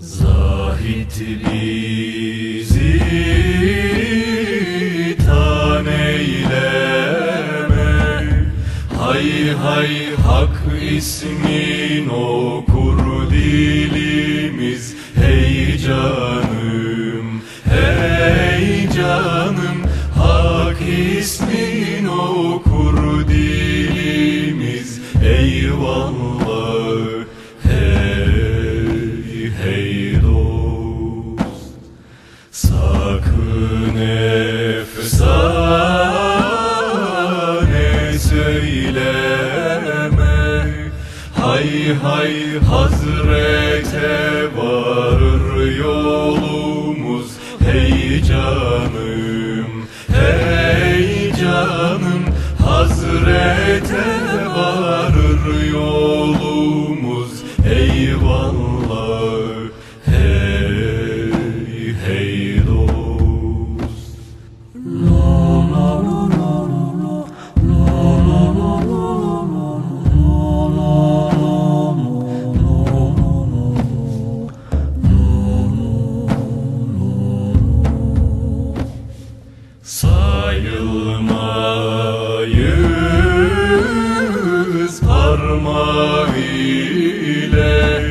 Zahit bizi taneyleme Hay hay hak ismin okur dilimiz. Hey canım, hey canım Hak ismin okur Hay hazrete varır yolumuz. Hey canım, hey canım Hazrete Sayılmayız parmağı ile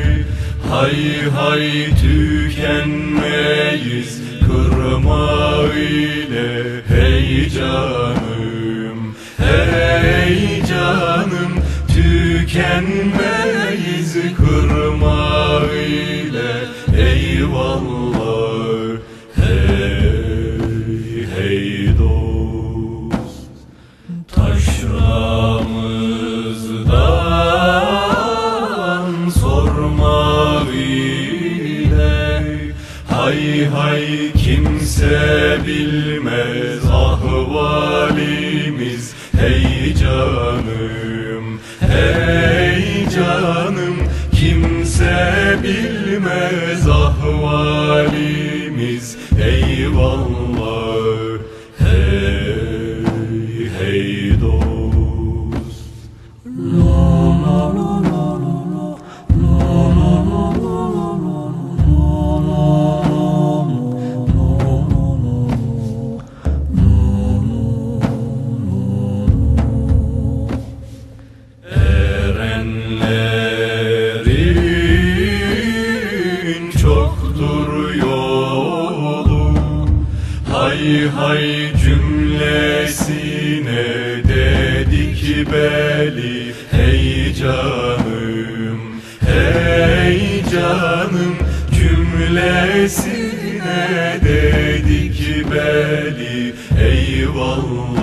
Hay hay tükenmeyiz kırmağı ile Hey canım, hey canım Tükenmeyiz kırmağı ile Eyvallah, Hay hay kimse bilmez ahvalimiz Hey canım, hey canım. Kimse bilmez ahvalimiz Eyvallah, Hay cümlesine dedik beli Hey canım, hey canım. Cümlesine dedik beli Eyvallah,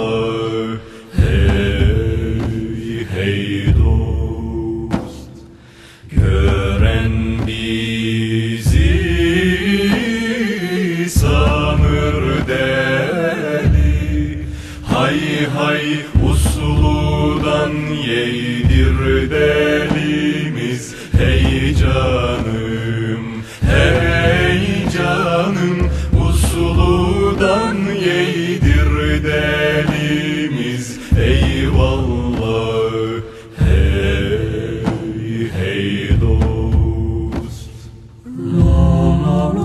Hay hay usludan yedir delimiz. Hey canım, hey canım Usludan yedir delimiz. Eyvallah, hey hey dost.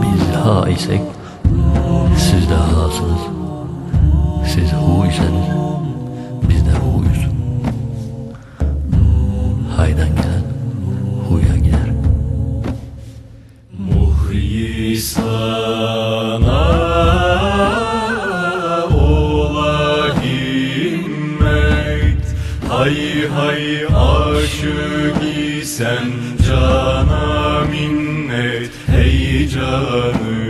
Biz ha isek siz de hasınız. Siz hu iseniz biz de huyuz. Haydan gelen huya gider. Muhyi sana ola himmet Hay hay aşık isen cana minnet Hey canım,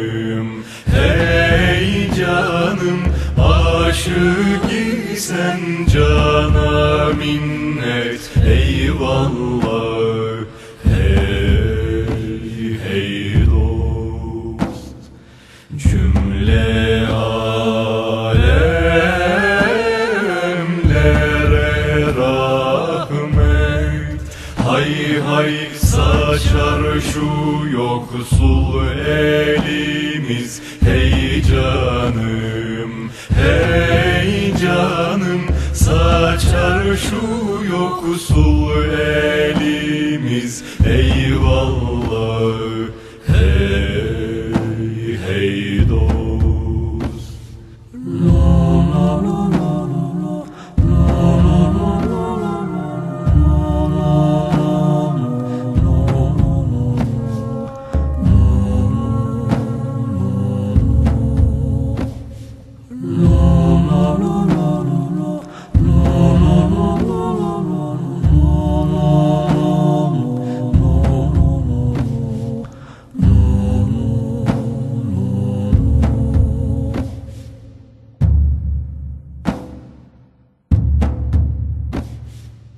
Aşık isen cana minnet. Eyvallah, hey hey dost. Cümle alemlere rahmet. Hay hay saçar şu yoksul elimiz Şu yoksul elimiz. Eyvallah